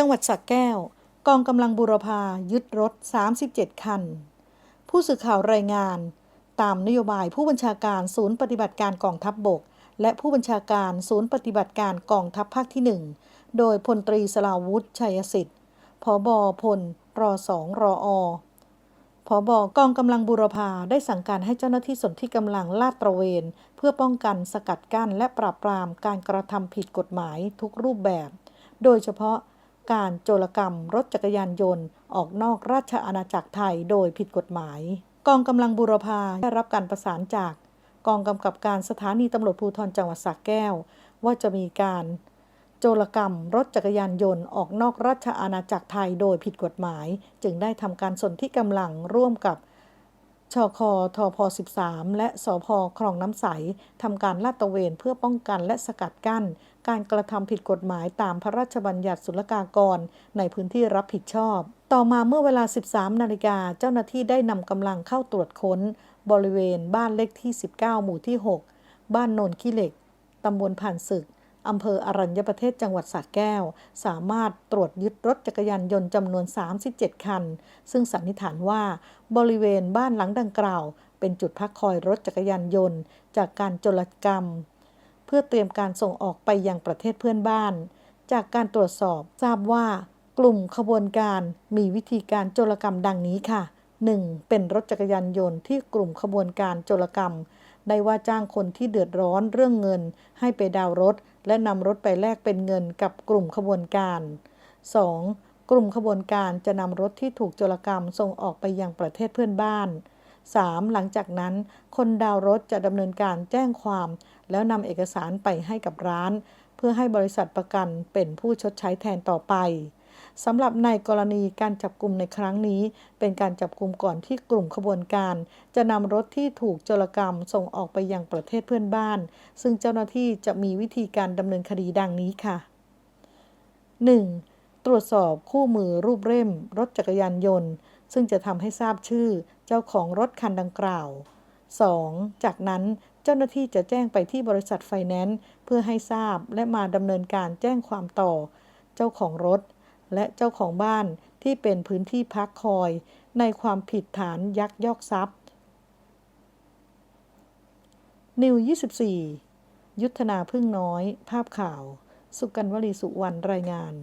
จังหวัดสระแก้ว กองกำลังบูรพายึดรถ 37 คัน ผู้สื่อข่าวรายงาน ตามนโยบายผู้บัญชาการศูนย์ปฏิบัติการกองทัพบบก และผู้บัญชาการศูนย์ปฏิบัติการกองทัพภาคที่ 1 โดยพลตรีสลาวุธชัยสิทธิ์ผบพลรอสองรออผบกองกำลังบูรพาได้สั่งการให้เจ้าหน้าที่ส่วนที่กำลังลาดตระเวน เพื่อป้องกันสกัดกั้นและปราบปรามการกระทำผิดกฎหมายทุกรูปแบบ โดยเฉพาะ การโจรกรรมรถจักรยานยนต์ ออกนอกราชอาณาจักรไทยโดยผิดกฎหมาย กองกำลังบูรพาได้รับการประสานจาก กองกำกับการสถานีตำรวจภูธรจังหวัดสระแก้ว ว่าจะมีการโจรกรรมรถจักรยานยนต์ออกนอกราชอาณาจักรไทยโดยผิดกฎหมาย จึงได้ทำการสนที่กำลังร่วมกับ ชคทพ13 และสพคลองน้ำใสทำการลาดตระเวนเพื่อป้องกันและสกัดกั้น การกระทำผิดกฎหมายตามพระราชบัญญัติศุลกากร ในพื้นที่รับผิดชอบ ต่อมาเมื่อเวลา 13 นาฬิกาเจ้าหน้าที่ได้นำกำลังเข้าตรวจค้น บริเวณบ้านเลขที่ 19 หมู่ที่ 6 บ้านโนนขี้เหล็กตำบลผ่านศึก อำเภออรัญญประเทศจังหวัดสระแก้ว สามารถตรวจยึดรถจักรยานยนต์จำนวน 37 คัน ซึ่งสันนิษฐานว่าบริเวณบ้านหลังดังกล่าว เป็นจุดพักคอยรถจักรยานยนต์ จากการโจรกรรม เพื่อเตรียมการส่งออกไปยังประเทศเพื่อนบ้าน จากการตรวจสอบทราบว่ากลุ่มขบวนการมีวิธีการโจรกรรมดังนี้ค่ะ 1. เป็นรถจักรยานยนต์ที่กลุ่มขบวนการโจรกรรม ได้ว่าจ้างคนที่เดือดร้อนเรื่องเงิน ให้ไปดาวรถ และนำรถไปแลกเป็นเงินกับกลุ่มขบวนการ 2. กลุ่มขบวนการจะนำรถที่ถูกโจรกรรมส่งออกไปยังประเทศเพื่อนบ้าน 3. หลังจากนั้น คนดาวรถจะดำเนินการแจ้งความ แล้วนำเอกสารไปให้กับร้าน เพื่อให้บริษัทประกันเป็นผู้ชดใช้แทนต่อไป สำหรับในกรณีการจับกลุ่มในครั้งนี้ เป็นการจับกลุ่มก่อนที่กลุ่มขบวนการ จะนำรถที่ถูกโจรกรรมส่งออกไปยังประเทศเพื่อนบ้าน ซึ่งเจ้าหน้าที่จะมีวิธีการดำเนินคดีดังนี้ค่ะ 1. ตรวจสอบคู่มือรูปเล่ม รถจักรยานยนต์ ซึ่งจะทำให้ทราบชื่อเจ้าของรถคันดังกล่าว 2. จากนั้นเจ้าหน้าที่จะแจ้งไปที่บริษัทไฟแนนซ์เพื่อให้ทราบและมาดำเนินการแจ้งความต่อ เจ้าของรถ และเจ้าของบ้านที่เป็นพื้นที่พักคอย ในความผิดฐานยักยอกทรัพย์ นิว 24 ยุทธนาพึ่งน้อย ภาพข่าว สุกันวลีสุวรรณรายงาน